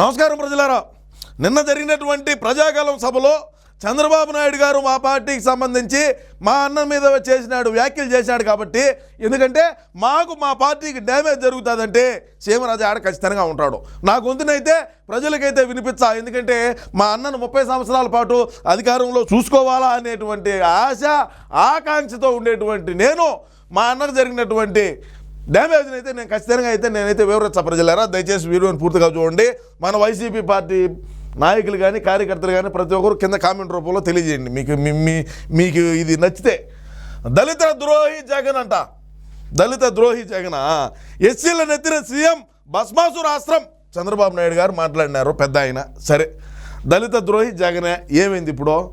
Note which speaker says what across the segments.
Speaker 1: నమస్కారం ప్రజలారా. నిన్న జరిగినటువంటి ప్రజాకాలం సభలో చంద్రబాబు నాయుడు గారు మా పార్టీకి సంబంధించి మా అన్న మీద చేసినాడు వ్యాఖ్యలు చేసినాడు కాబట్టి ఎందుకంటే మాకు మా పార్టీకి డ్యామేజ్ జరుగుతుందంటే సీమరాజు ఆడ ఖచ్చితంగా ఉంటాడు. నా గొంతునైతే ప్రజలకైతే వినిపించా ఎందుకంటే మా అన్నను ముప్పై సంవత్సరాల పాటు అధికారంలో చూసుకోవాలా అనేటువంటి ఆశ ఆకాంక్షతో ఉండేటువంటి నేను మా అన్నకు జరిగినటువంటి డ్యామేజ్ని అయితే నేను ఖచ్చితంగా అయితే నేనైతే వివరించా ప్రజలారా? దయచేసి వీడియోని పూర్తిగా చూడండి. మన వైసీపీ పార్టీ నాయకులు కానీ కార్యకర్తలు కానీ ప్రతి ఒక్కరు కింద కామెంట్ రూపంలో తెలియజేయండి. మీకు మీ- మీకు ఇది నచ్చితే. దళిత ద్రోహి జగన్ అంట. దళిత ద్రోహి జగన్? ఎస్సీల నెత్తిన సీఎం భస్మాసుర ఆశ్రం చంద్రబాబు నాయుడు గారు మాట్లాడినారు పెద్ద ఆయన. సరే. దళిత ద్రోహి జగనే ఏమైంది ఇప్పుడు?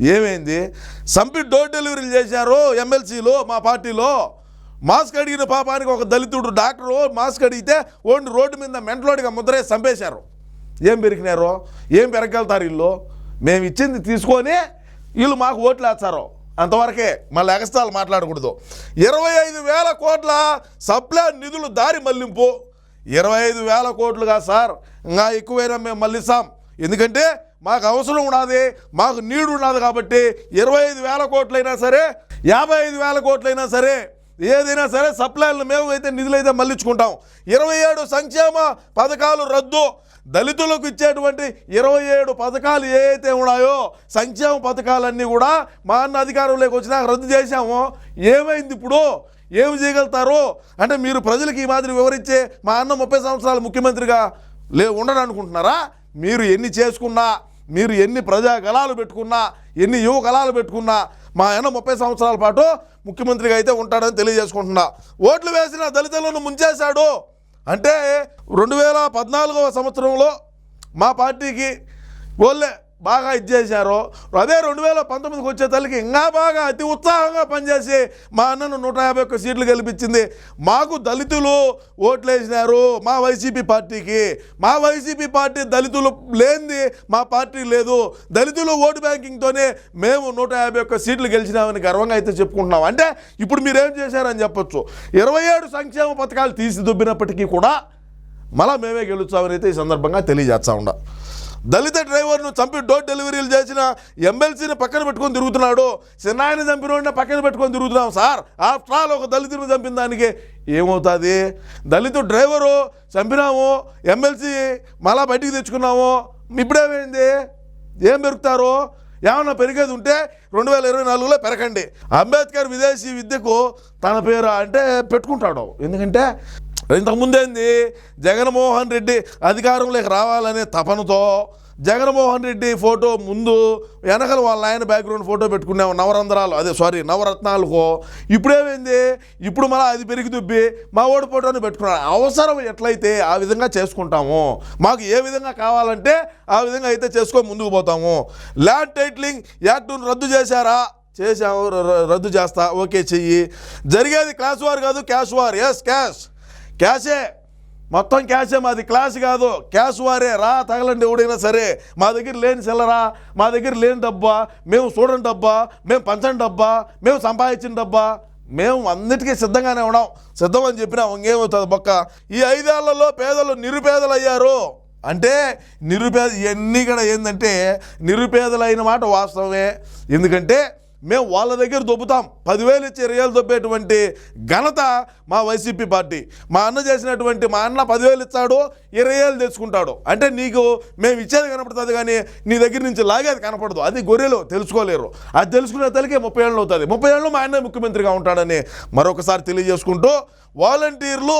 Speaker 1: ఏమైంది? సంపి డోర్ డెలివరీలు చేశారు ఎమ్మెల్సీలు మా పార్టీలో. మాస్క్ అడిగిన పాపానికి ఒక దళితుడు డాక్టరు మాస్క్ అడిగితే ఓన్లీ రోడ్డు మీద మెంటలోడిగా ముద్రే చంపేశారు. ఏం పెరిగినారు? ఏం పెరగలుగుతారు వీళ్ళు? మేము ఇచ్చింది తీసుకొని వీళ్ళు మాకు ఓట్లు వేస్తారు. అంతవరకే మళ్ళీ ఎగస్తాలు మాట్లాడకూడదు. ఇరవై ఐదు వేల కోట్ల సప్లై నిధులు దారి మళ్ళింపు. ఇరవై ఐదు వేల కోట్లుగా సార్ ఇంకా ఎక్కువైనా మేము మళ్ళిస్తాం. ఎందుకంటే మాకు అవసరం ఉన్నది మాకు నీడు ఉన్నది కాబట్టి ఇరవై ఐదు వేల కోట్లైనా సరే యాభై ఐదు వేల కోట్లైనా సరే ఏదైనా సరే సప్లైలను మేము అయితే నిధులు అయితే మళ్ళించుకుంటాం. ఇరవై ఏడు సంక్షేమ పథకాలు రద్దు. దళితులకు ఇచ్చేటువంటి ఇరవై ఏడు పథకాలు ఏవైతే ఉన్నాయో సంక్షేమ పథకాలన్నీ కూడా మా అన్న అధికారంలోకి వచ్చినాక రద్దు చేశాము. ఏమైంది ఇప్పుడు? ఏమి చేయగలుగుతారు? అంటే మీరు ప్రజలకు ఈ మాదిరి వివరించే మా అన్న ముప్పై సంవత్సరాలు ముఖ్యమంత్రిగా లే ఉండడనుకుంటున్నారా మీరు ఎన్ని చేసుకున్నా మీరు ఎన్ని ప్రజా గలాలు పెట్టుకున్నా ఎన్ని యువ గలాలు పెట్టుకున్నా మా ఆయన ముప్పై సంవత్సరాల పాటు ముఖ్యమంత్రిగా అయితే ఉంటాడని తెలియజేసుకుంటున్నా. ఓట్లు వేసిన దళితులను ముంచేశాడు అంటే రెండు వేల పద్నాలుగవ సంవత్సరంలో మా పార్టీకి వాళ్ళే బాగా ఇచ్చేశారో అదే రెండు వేల పంతొమ్మిదికి వచ్చే తల్లికి ఇంకా బాగా అతి ఉత్సాహంగా పనిచేసి మా అన్నను నూట యాభై ఒక్క సీట్లు గెలిపించింది. మాకు దళితులు ఓట్లు వేసినారు మా వైసీపీ పార్టీకి. మా వైసీపీ పార్టీ దళితులు లేనిది మా పార్టీ లేదు. దళితులు ఓటు బ్యాంకింగ్తోనే మేము నూట యాభై ఒక్క సీట్లు గెలిచినామని గర్వంగా అయితే చెప్పుకుంటున్నాం. అంటే ఇప్పుడు మీరేం చేశారని చెప్పొచ్చు. ఇరవై ఏడు సంక్షేమ పథకాలు తీసి దుబ్బినప్పటికీ కూడా మళ్ళా మేమే గెలుస్తామని అయితే ఈ సందర్భంగా తెలియజేస్తా ఉండా దళిత డ్రైవర్ను చంపి డోర్ డెలివరీలు చేసిన ఎమ్మెల్సీని పక్కన పెట్టుకొని తిరుగుతున్నాడు. చిన్నాయన చంపిన పక్కన పెట్టుకొని తిరుగుతున్నాం సార్. ఆఫ్టర్ ఆల్ ఒక దళితుని చంపిన దానికి ఏమవుతుంది? దళిత డ్రైవరు చంపినాము ఎమ్మెల్సీ మళ్ళా బయటికి తెచ్చుకున్నాము. ఇప్పుడేమైంది ఏం పెరుగుతారు? ఏమన్నా పెరిగేది ఉంటే రెండు వేల ఇరవై నాలుగులో పెరగండి. అంబేద్కర్ విదేశీ విద్యకు తన పేరు అంటే పెట్టుకుంటాడు. ఎందుకంటే ఇంతకుముందేంది జగన్మోహన్ రెడ్డి అధికారంలోకి రావాలనే తపనతో జగన్మోహన్ రెడ్డి ఫోటో ముందు వెనకల వాళ్ళ ఆయన బ్యాక్గ్రౌండ్ ఫోటో పెట్టుకున్నాము నవరంధ్రాలు. అదే సారీ నవరత్నాలకు. ఇప్పుడేమైంది? ఇప్పుడు మళ్ళీ అది పెరిగి దుబ్బి మా ఓడి ఫోటోని పెట్టుకున్నాడు అవసరం ఎట్లయితే ఆ విధంగా చేసుకుంటాము. మాకు ఏ విధంగా కావాలంటే ఆ విధంగా అయితే చేసుకొని ముందుకు పోతాము. ల్యాండ్ టైట్లింగ్ యాక్టును రద్దు చేశారా? చేశాము ర- రద్దు చేస్తా. ఓకే చెయ్యి. జరిగేది క్లాస్ వార్ కాదు క్యాష్ వార్. ఎస్ క్యాష్ క్యాషే. మొత్తం క్యాషే మాది క్లాస్ కాదు. క్యాష్ వారే రా తగలండి ఎవడైనా సరే. మా దగ్గర లేని సెల్లరా మా దగ్గర లేని డబ్బా మేము చూడండి డబ్బా మేము పంచండి డబ్బా మేము సంపాదించిన డబ్బా మేము అన్నిటికీ సిద్ధంగానే ఉన్నాం. సిద్ధం అని చెప్పినా ఇంకేమవుతుంది బొక్క? ఈ ఐదేళ్ళలో పేదలు నిరుపేదలు అయ్యారు అంటే నిరుపేద ఇవన్నీ కూడా ఏంటంటే నిరుపేదలైన మాట వాస్తవమే. ఎందుకంటే మేము వాళ్ళ దగ్గర దొబ్బుతాం. పదివేలు ఇచ్చి రియల్ దొబ్బేటువంటి ఘనత మా వైసీపీ పార్టీ. మా అన్న చేసినటువంటి మా అన్న పదివేలు ఇస్తాడు ఇరవై వేలు తెచ్చుకుంటాడు. అంటే నీకు మేము ఇచ్చేది కనపడుతుంది కానీ నీ దగ్గర నుంచి లాగేది కనపడదు. అది గొర్రెలు తెలుసుకోలేరు. అది తెలుసుకునే తల్లికి ముప్పై ఏళ్ళు అవుతుంది. ముప్పై ఏళ్ళు మా అన్న ముఖ్యమంత్రిగా ఉంటాడని మరొకసారి తెలియజేసుకుంటూ వాలంటీర్లు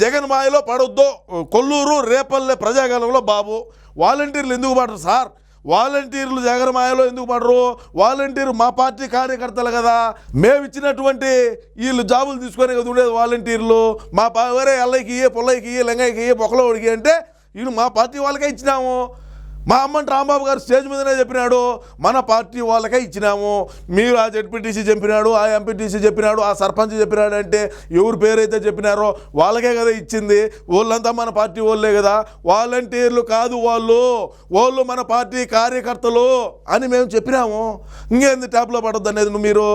Speaker 1: జగన్ మాయలో పడొద్దు. కొల్లూరు రేపల్లె ప్రజాగలంలో బాబు. వాలంటీర్లు ఎందుకు పడరు? సార్ వాలంటీర్లు జగన్మాయలో ఎందుకు పడరు? వాలంటీర్ మా పార్టీ కార్యకర్తలు కదా. మేము ఇచ్చినటువంటి వీళ్ళు జాబులు తీసుకొని కదా ఉండేది వాలంటీర్లు. మా పా- వేరే ఎల్లకి ఇయ్యే పుల్లకి ఇయ్యే లెంగకి ఇయ్యే పొక్కలో ఉడికి అంటే వీళ్ళు మా పార్టీ వాళ్ళకే ఇచ్చినాము. మా అమ్మని రాంబాబు గారు స్టేజ్ మీదనే చెప్పినాడు. మన పార్టీ వాళ్ళకే ఇచ్చినాము. మీరు ఆ జడ్పీటీసీ చెప్పినాడు ఆ ఎంపీటీసీ చెప్పినాడు ఆ సర్పంచ్ చెప్పినాడు అంటే ఎవరు పేరైతే చెప్పినారో వాళ్ళకే కదా ఇచ్చింది. వాళ్ళంతా మన పార్టీ వాళ్ళే కదా. వాలంటీర్లు కాదు వాళ్ళు. వాళ్ళు మన పార్టీ కార్యకర్తలు అని మేము చెప్పినాము. ఇంకేంది ట్యాప్లో పడద్దు అనేది మీరు?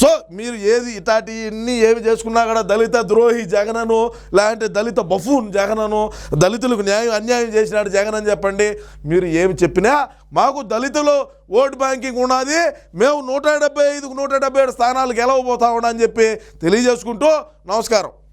Speaker 1: సో మీరు ఏది ఇటాటి ఇన్ని ఏమి చేసుకున్నా కూడా దళిత ద్రోహి జగనను లేదంటే దళిత బఫూన్ జగనను దళితులకు న్యాయం అన్యాయం చేసినాడు జగన్ అని చెప్పండి. మీరు ఏమి చెప్పినా మాకు దళితులు ఓట్ బ్యాంకింగ్ ఉన్నది. మేము నూట డెబ్బై ఐదుకు నూట డెబ్బై ఏడు స్థానాలు గెలవబోతా అని చెప్పి తెలియజేసుకుంటూ నమస్కారం.